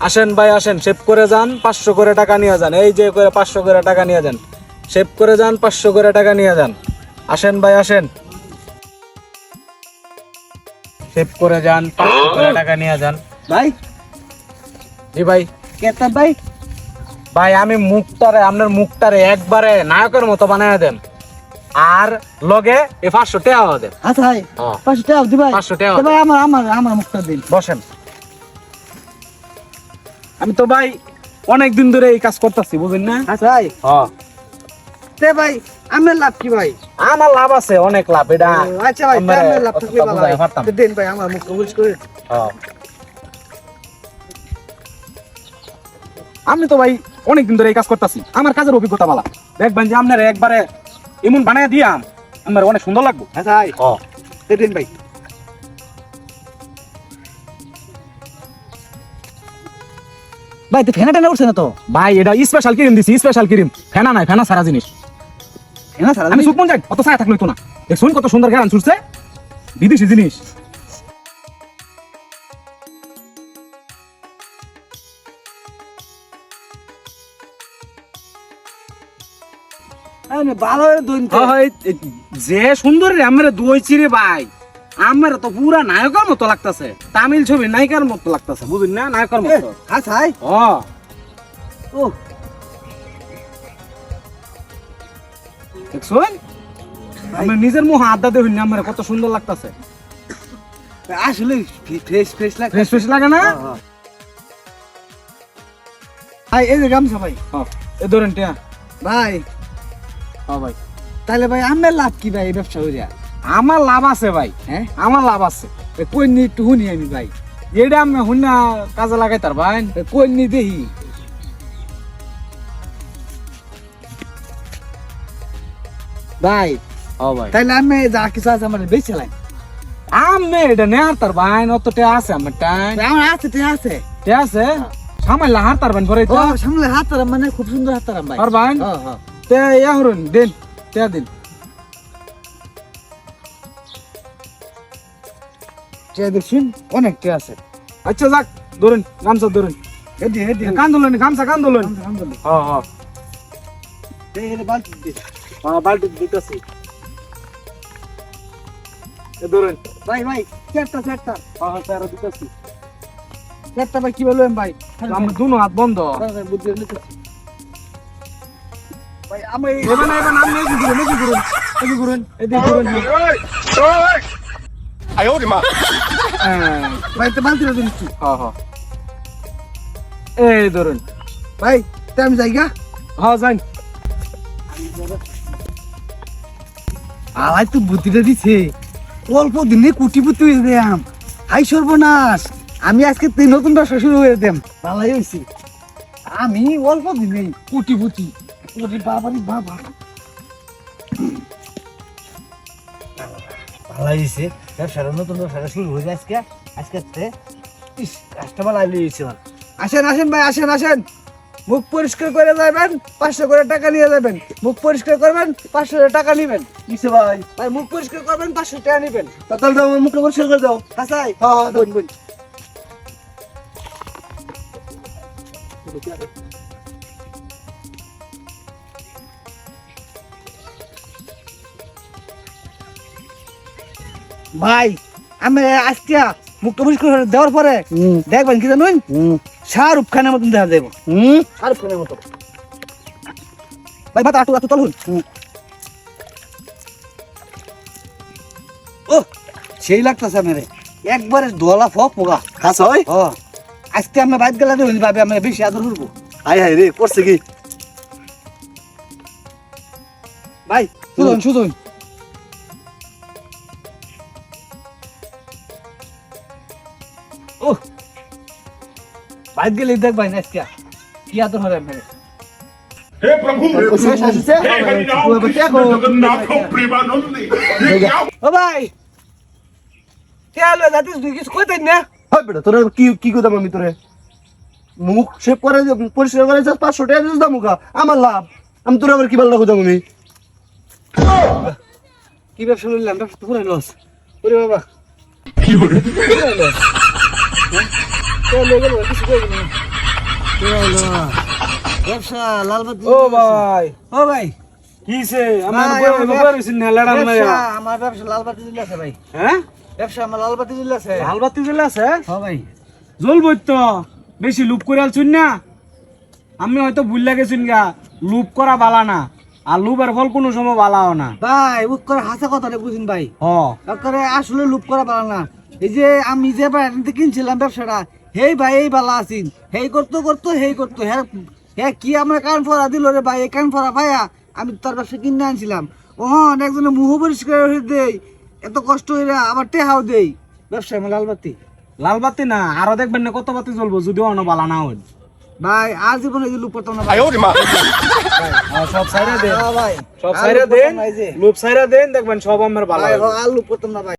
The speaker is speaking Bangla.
আসেন ভাই আসেন। সেভ করে যান পাঁচশো করে টাকা নিয়ে যান। এই যে করে পাঁচশো করে টাকা নিয়ে যান। সেভ করে যান পাঁচশো করে টাকা নিয়ে যান। আসেন ভাই আসেন। সেভ করে যান পাঁচশো করে টাকা নিয়ে যান। ভাই? জি ভাই। কেতা ভাই? ভাই আমি মুখটারে আপনার মুখটারে একবারে নায়কের মতো বানায় দেন। আর লগে এ পাঁচশো টাকা দেন। আচ্ছা ভাই। পাঁচশো টাকা দি ভাই। পাঁচশো টাকা ভাই আমার আমার আমার মুখটা দিন। বসেন। আমি তো ভাই অনেক দিন ধরে এই কাজ করতেছি বুঝেন না? আচ্ছা ভাই। হ্যাঁ তে ভাই আমার লাভ কি ভাই? আমার লাভ আছে অনেক লাভ এটা আচ্ছা ভাই আমার লাভ থাকলে অতটা ভালো বুঝাইতে হয়। তো দিন ভাই আমার মুখটা বুঝ করে। হ্যাঁ। আমি তো ভাই অনেক দিন ধরে এই কাজ করতেছি আমার কাজের অভিজ্ঞতা বলা দেখবেন যে আপনার একবারে এমন বানায় দিয়াম আমার অনেক সুন্দর লাগবে। আচ্ছা ভাই। তো দিন ভাই। ভাই তো ফেনা টেনা উঠছে না তো। ভাই এটা স্পেশাল ক্রিম দিছি স্পেশাল ক্রিম ফেনা নাই ফেনা সারা জিনিস। ফেনা সারা আমি সুকমন যাই অত ছায়া থাকল তো না। দেখুন কত সুন্দর গান ছুটছে। বিদেশি জিনিস। ভালো যে সুন্দর রে আমার দুইছি রে ভাই। আমার তো পুরা নায়কের মতো লাগতাছে। তামিল ছবি নায়িকার মতো লাগতাছে বুঝুন না? নায়কের মতো। আচ্ছা ভাই ও। দেখছুন? আমি নিজের মুখ আড্ডা দেখুন না আমার কত সুন্দর লাগতাছে। আসলে ফ্রেশ ফ্রেশ লাগে। ফ্রেশ ফ্রেশ লাগে না? ভাই এই যে গামছা ভাই। হ্যাঁ, এ ধরেন টিয়া। ভাই। হ্যাঁ ভাই। তাহলে ভাই আমার লাভ কি ভাই এই ব্যবসা করিয়া আমার লাভ আছে ভাই হ্যাঁ? আমার লাভ আছে। কই নি একটু শুনি আমি ভাই। এটা আমি হুন্না কাজে লাগাই তার ভাই কই নি দেখি। ভাই ও ভাই। তাহলে আমি যা কিছু আছে আমার বেশি লাই। আমি এটা নেয়ার তার ভাই অত টিয়া আছে আমার টাইম। আমার আছে ঠিক আছে। টিয়া আছে? সামাইল হার তার ভাই পরে ও সামনে হাত তারাম মানে খুব সুন্দর হাত তারাম ভাই। আর ভাই হ্যাঁ হ্যাঁ তে ইয়া হরুন দিন টিয়া দিন। যে দেখছেন অনেক ঠিক আছে আচ্ছা যাক ধরুন গামছা ধরুন এদি কান্দুলেন গামছা হ্যাঁ হ্যাঁ বালতি। হ্যাঁ বালতি দিতেছি এ ভাই ভাই চারটা চারটা হ্যাঁ হ্যাঁ স্যার দিতেছি চারটা ভাই কি বলবেন ভাই আমার দুনো হাত বন্ধ বুদ্ধি নিতেছি। ভাই আমি এবার না এবার নাম নেই ঘুরুন এদিকে ঘুরুন এদিকে ঘুরুন এদিকে ঘুরুন হ্যাঁ ভাই তো বালতিটা দিন একটু। হ্যাঁ হ্যাঁ এই ধরুন ভাই তা আমি যাই গা হ্যাঁ যাই আলাই তো বুদ্ধিটা দিছে অল্প দিনে কুটি পুটি হয়ে দেয়াম হাই সর্বনাশ আমি আজকে তিন নতুন ব্যবসা শুরু হয়ে দেম ভালাই হয়েছি আমি অল্প দিনে কুটি ওরে বাবারি বাবা ভালাই হয়েছে ব্যবসাটা নতুন ব্যবসাটা শুরু হয়ে আজকে। আজকে ইস কাস্টমার আইলে হয়েছে আসেন আসেন ভাই আসেন আসেন। মুখ পরিষ্কার করে যাবেন পাঁচশো করে টাকা নিয়ে যাবেন। মুখ পরিষ্কার করবেন পাঁচশো করে টাকা নেবেন। কিসে ভাই। ভাই মুখ পরিষ্কার করবেন পাঁচশো টাকা নেবেন। তাহলে দাও মুখ পরিষ্কার করে দাও। হাসাই। হ্যাঁ হ্যাঁ বোন বোন। ভাই আমি আজকে পরিষ্কার করে দেওয়ার পরে দেখবেন কি জানুন? শাহরুখ খানের মতন দেখা যাব শাহরুখ খানের মতো। ভাই ভাত আটু আটু তলুন ও সেই লাগতেছে আমারে। একবারে দোলা ফক পোকা। কাজ হয়? ও আজকে আমি বাইক গেলে দেবেন ভাবে বেশি আদর করব। হাই হাই রে করছে কি? ভাই শুধুন শুধুন। ও বাইক গেলে দেখবাই না আজকে কি আদর হবে মেরে हे प्रभु শেষ আসছে हे हरिनाम कृष्ण जगन्नाथ प्रेमानंद ये क्या ও ভাই তেল যাতিস তুই কিছু কইতেন না হয় বেটা তোরা কি কি করতাম আমি তোরে মুখ শেপ করে পরিষ্কার করে যাস পাঁচশো টাকা দিস দাম মুখা আমার লাভ আমি তোর আবার কি ভালো লাগো আমি কি ব্যবসা করলাম ব্যবসা তো পুরো লস ওরে বাবা की हो रही তেল লেগে গেল কিছু কইবেন না কে হলো? ব্যবসা লালবাতি ও ভাই। ও ভাই কিছে আমার আমার বই ব্যব- রইছেন হেলাড়ান ব্যবসা লালবাতি জ্বলে আছে ভাই। হ্যাঁ? ব্যবসা আমার লালবাতি জ্বলে আছে। লাল বাতি আছে? হ ভাই। জ্বলবই তো বেশি লুপ করে আলছুন না। আমি হয়তো ভুল লাগেছুন গা লুপ করা বালা না। আর লুপের ফল কোনো সময় বালাও না। ভাই উক করে হাসা কথাটা বুঝিন ভাই। হ। করে আসলে লুপ করা পারা না। এই যে আমি যে বাড়িতে কিনছিলাম ব্যবসাটা হেই ভাই এই বালা আছিন হেই করতো করতো হেই করতো। হ্যাঁ হ্যাঁ কি আমার কান ফরা দিল রে ভাই এই কান ফরা ভাইয়া? আমি তার ব্যবসা কিনে আনছিলাম। ও একজনে মুহ পরিষ্কার হয়ে দেই। এত কষ্ট হইরা আবার টেহাও দেই। ব্যবসায় আমার লালবাতি লাল বাতি না আরও দেখবেন না কত বাতি জ্বলবো যদি অন্য বালা না হয়। ভাই আর জীবনে এই যে লুপ করতাম না ভাই। সব সাইরা দেন। হ্যাঁ ভাই। সব সাইরা দেন। লুপ সাইরা দেন দেখবেন সব আমার বালা আর লুপ করতাম না ভাই।